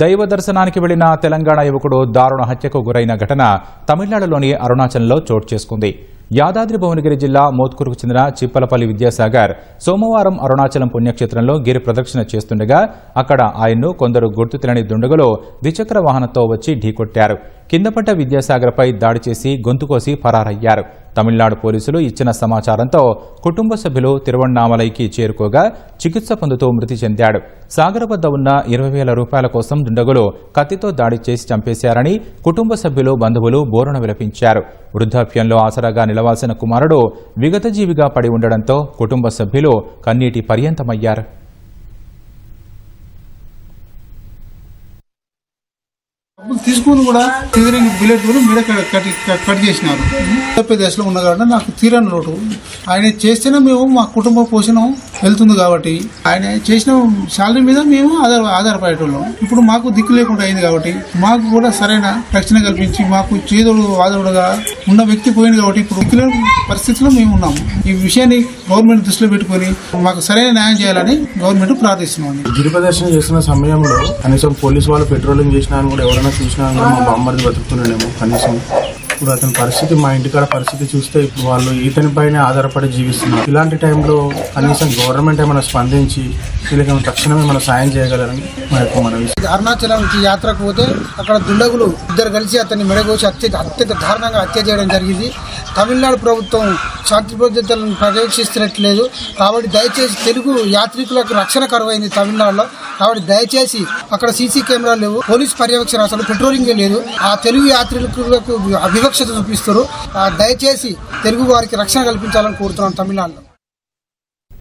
దైవ దర్శనానికి వెళ్ళిన తెలంగాణ యువకుడు దారుణ హత్యకు గురైన ఘటన తమిళనాడులోని అరుణాచల్లో చోటు చేసుకుంది. యాదాద్రి భువనగిరి జిల్లా మోత్కూరుకు చెందిన చిప్పలపల్లి విద్యాసాగర్ సోమవారం అరుణాచలం పుణ్యక్షేత్రంలో గిరి ప్రదక్షిణ చేస్తుండగా అక్కడ ఆయన్ను కొందరు గుర్తు తెలియని దుండగులు ద్విచక్ర వాహనంతో వచ్చి ఢీకొట్టారు. కిందపడ్డ విద్యాసాగర్పై దాడి చేసి గొంతుకోసి ఫరారయ్యారు. తమిళనాడు పోలీసులు ఇచ్చిన సమాచారంతో కుటుంబ సభ్యులు తిరువణ్ణామలైకి చేరుకోగా చికిత్స పొందుతూ మృతి చెందాడు. సాగర్ వద్ద ఉన్న ఇరవై వేల రూపాయల కోసం దుండగులు కత్తితో దాడి చేసి చంపేశారని కుటుంబ సభ్యులు బంధువులు బోరున విలపించారు. వృద్ధాప్యంలో ఆసరాగా నిలవాల్సిన కుమారుడు విగతజీవిగా పడి ఉండడంతో కుటుంబ సభ్యులు కన్నీటి పర్యంతమయ్యారు. డబ్బులు తీసుకుని కూడా తీరని బిల్లెట్ కూడా మీద కట్ కట్- కట్ చేసినారు. దశలో ఉన్న కాబట్టి నాకు తీరని లోటు. ఆయన చేస్తేనే మేము మా కుటుంబ పోషణ వెళ్తుంది కాబట్టి ఆయన చేసిన శాలరీ మీద మేము ఆధార ఆధారపడేటోళ్ళం. ఇప్పుడు మాకు దిక్కు లేకుండా అయింది కాబట్టి మాకు కూడా సరైన రక్షణ కల్పించి మాకు చేదోడు వాదోడుగా ఉన్న వ్యక్తి పోయింది కాబట్టి ఇప్పుడు దిక్కు పరిస్థితిలో మేము ఉన్నాము. ఈ విషయాన్ని గవర్నమెంట్ దృష్టిలో పెట్టుకొని మాకు సరైన న్యాయం చేయాలని గవర్నమెంట్ ప్రార్థిస్తున్నాం గిరి ప్రదర్శన చేస్తున్న సమయంలో కనీసం పోలీసు వాళ్ళు పెట్రోలింగ్ చేసినా కూడా ఎవరైనా చూసినా మా బామ్మర్ది బతుకుతుండేమో కనీసం. ఇప్పుడు అతని పరిస్థితి మా ఇంటికాడ పరిస్థితి చూస్తే ఇప్పుడు వాళ్ళు ఈతని పైన ఆధారపడి జీవిస్తున్నారు. ఇలాంటి టైంలో కనీసం గవర్నమెంట్ ఏమైనా స్పందించి వీళ్ళకి ఏమైనా తక్షణమే మనం సాయం చేయగలరని మా యొక్క మనవి. అరుణాచలంకి యాత్రకు పోతే అక్కడ దుండగులు ఇద్దరు కలిసి అతన్ని మెడగోసి అత్యంత అత్యంత దారుణంగా హత్య చేయడం జరిగింది. తమిళనాడు ప్రభుత్వం శాంతి భద్రతలను పర్యవేక్షిస్తున్నట్లేదు కాబట్టి దయచేసి తెలుగు యాత్రికులకు రక్షణ కరువైంది తమిళనాడులో. కాబట్టి దయచేసి అక్కడ సీసీ కెమెరాలు లేవు. పోలీస్ పర్యవేక్షణ అసలు పెట్రోలింగ్ లేదు. ఆ తెలుగు యాత్రికులకు వివక్షత చూపిస్తారు ఆ దయచేసి తెలుగు వారికి రక్షణ కల్పించాలని కోరుతున్నాం తమిళనాడులో.